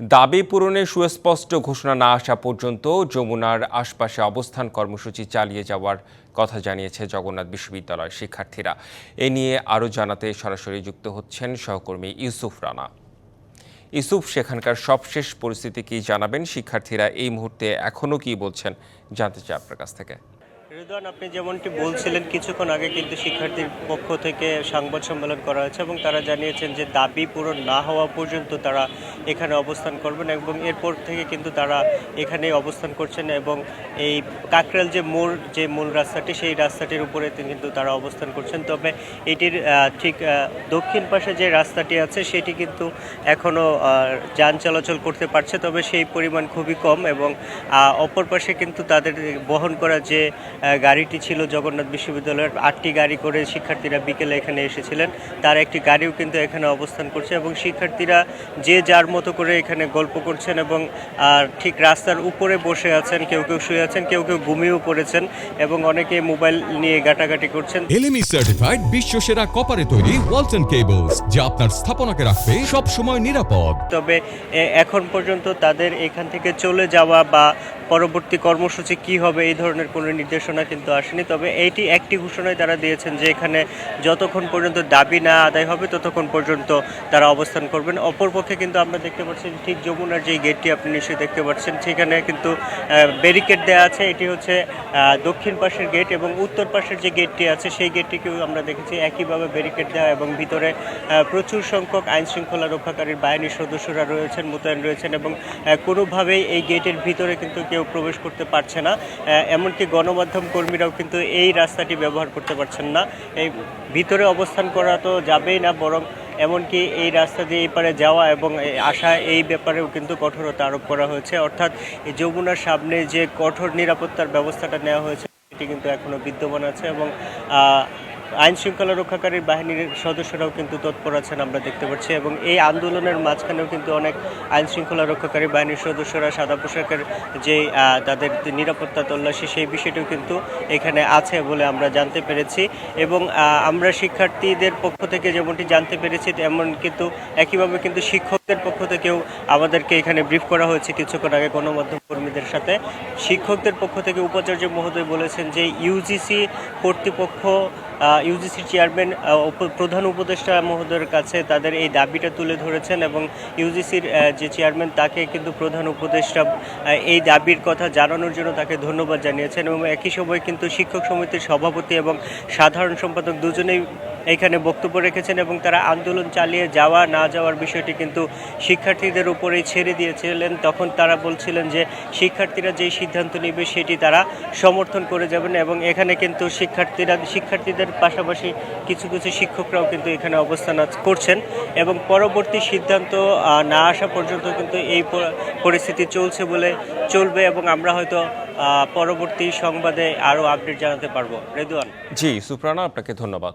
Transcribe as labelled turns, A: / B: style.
A: দাবি পূরণে সুস্পষ্ট ঘোষণা না আসা পর্যন্ত যমুনার আশপাশে অবস্থান কর্মসূচি চালিয়ে যাওয়ার কথা জানিয়েছে জগন্নাথ বিশ্ববিদ্যালয়ের শিক্ষার্থীরা। এ নিয়ে আরও জানাতে সরাসরি যুক্ত হচ্ছেন সহকর্মী ইউসুফ রানা। ইউসুফ, সেখানকার সবশেষ পরিস্থিতি কি জানাবেন? শিক্ষার্থীরা এই মুহূর্তে এখনও কি বলছেন? জানতে চাই আপনার কাছ থেকে।
B: রিদওয়ান, আপনি যেমনটি বলছিলেন, কিছুক্ষণ আগে কিন্তু শিক্ষার্থীর পক্ষ থেকে সংবাদ সম্মেলন করা হয়েছে এবং তারা জানিয়েছেন যে দাবি পূরণ না হওয়া পর্যন্ত তারা এখানে অবস্থান করবেন এবং এরপর থেকে কিন্তু তারা এখানেই অবস্থান করছেন এবং এই কাকরাল যে মোড়, যে মূল রাস্তাটি, সেই রাস্তাটির উপরে কিন্তু তারা অবস্থান করছেন। তবে এটির ঠিক দক্ষিণ পাশে যে রাস্তাটি আছে, সেটি কিন্তু এখনও যান চলাচল করতে পারছে, তবে সেই পরিমাণ খুবই কম এবং অপর পাশে কিন্তু তাদের বহন করা যে গাড়িটি ছিল জগন্নাথ বিশ্ববিদ্যালয়ের। আটটি গাড়ি করে শিক্ষার্থীরা বিকেলে এখানে এসেছিলেন। তার একটি গাড়িও কিন্তু এখানে অবস্থান করছে এবং শিক্ষার্থীরা যে যার মতো করে এখানে গল্প করছেন এবং আর ঠিক রাস্তার উপরে বসে আছেন কেউ কেউ শুয়ে আছেন কেউ কেউ ঘুমিয়েও পড়েছেন এবং অনেকে মোবাইল নিয়ে গাটাগাটি করছেন।
C: এলএমই সার্টিফাইড বিশ্ব সেরা কপারে তৈরি ওয়ালটন কেবলস যা আপনার স্থাপনাকে রাখবে সব সময় নিরাপদ।
B: তবে এখন পর্যন্ত তাদের এখান থেকে চলে যাওয়া বা পরবর্তী কর্মসূচি কি হবে এই ধরনের কোনো নির্দেশনা কিন্তু আসেনি। তবে এইটি একটি ঘোষণায় তারা দিয়েছেন যে এখানে যতক্ষণ পর্যন্ত দাবি না আদায় হবে, ততক্ষণ পর্যন্ত তারা অবস্থান করবেন। অপরপক্ষে কিন্তু আমরা দেখতে পাচ্ছি ঠিক যমুনার যে গেটটি আপনি নিশ্চয়ই দেখতে পাচ্ছেন, সেখানে কিন্তু ব্যারিকেড দেওয়া আছে। এটি হচ্ছে দক্ষিণ পাশের গেট এবং উত্তর পাশের যে গেটটি আছে, সেই গেটটিকেও আমরা দেখেছি একইভাবে ব্যারিকেড দেওয়া এবং ভিতরে প্রচুর সংখ্যক আইন শৃঙ্খলা রক্ষাকারীর বাহিনীর সদস্যরা রয়েছেন, মোতায়েন রয়েছেন এবং কোনোভাবেই এই গেটের ভিতরে কিন্তু কেউ প্রবেশ করতে পারছে না। এমনকি গণমাধ্যম কর্মীরাও কিন্তু এই রাস্তাটি ব্যবহার করতে পারছেন না। এই ভিতরে অবস্থান করা তো যাবেই না, বরং এমনকি এই রাস্তা দিয়ে এই পারে যাওয়া এবং আসা এই ব্যাপারেও কিন্তু কঠোরতা আরোপ করা হয়েছে। অর্থাৎ যমুনার সামনে যে কঠোর নিরাপত্তার ব্যবস্থাটা নেওয়া হয়েছে এটি কিন্তু এখনও বিদ্যমান আছে এবং আইন শৃঙ্খলা রক্ষাকারী বাহিনীর সদস্যরাও কিন্তু তৎপর আছেন, আমরা দেখতে পাচ্ছি। এবং এই আন্দোলনের মাঝখানেও কিন্তু অনেক আইন শৃঙ্খলা রক্ষাকারী বাহিনীর সদস্যরা সাদা পোশাকের যে তাদের নিরাপত্তা তল্লাশি, সেই বিষয়টিও কিন্তু এখানে আছে বলে আমরা জানতে পেরেছি। এবং আমরা শিক্ষার্থীদের পক্ষ থেকে যেমনটি জানতে পেরেছি, তেমন কিন্তু একইভাবে কিন্তু শিক্ষকদের পক্ষ থেকেও আমাদেরকে এখানে ব্রিফ করা হয়েছে কিছুক্ষণ আগে গণমাধ্যম কর্মীদের সাথে। শিক্ষকদের পক্ষ থেকে উপাচার্য মহোদয় বলেছেন যে ইউজিসি কর্তৃপক্ষ ইউজিসির চেয়ারম্যান প্রধান উপদেষ্টা মহোদয়ের কাছে তাদের এই দাবিটা তুলে ধরেছেন এবং ইউজিসির যে চেয়ারম্যান তাকে কিন্তু প্রধান উপদেষ্টা এই দাবির কথা জানানোর জন্য তাকে ধন্যবাদ জানিয়েছেন এবং একই সময় কিন্তু শিক্ষক সমিতির সভাপতি এবং সাধারণ সম্পাদক দুজনেই এখানে বক্তব্য রেখেছেন এবং তারা আন্দোলন চালিয়ে যাওয়া না যাওয়ার বিষয়টি কিন্তু শিক্ষার্থীদের উপরেই ছেড়ে দিয়েছিলেন। তখন তারা বলছিলেন যে শিক্ষার্থীরা যেই সিদ্ধান্ত নেবে সেটি তারা সমর্থন করে যাবেন এবং এখানে কিন্তু শিক্ষার্থীরা, শিক্ষার্থীদের পাশাপাশি কিছু কিছু শিক্ষকরাও কিন্তু এখানে অবস্থান করছেন এবং পরবর্তী সিদ্ধান্ত না আসা পর্যন্ত কিন্তু এই পরিস্থিতি চলছে বলে চলবে এবং আমরা হয়তো পরবর্তী সংবাদে আরও আপডেট জানাতে পারব। রেদুয়ান।
A: জি, সুপ্রানা, আপনাকে ধন্যবাদ।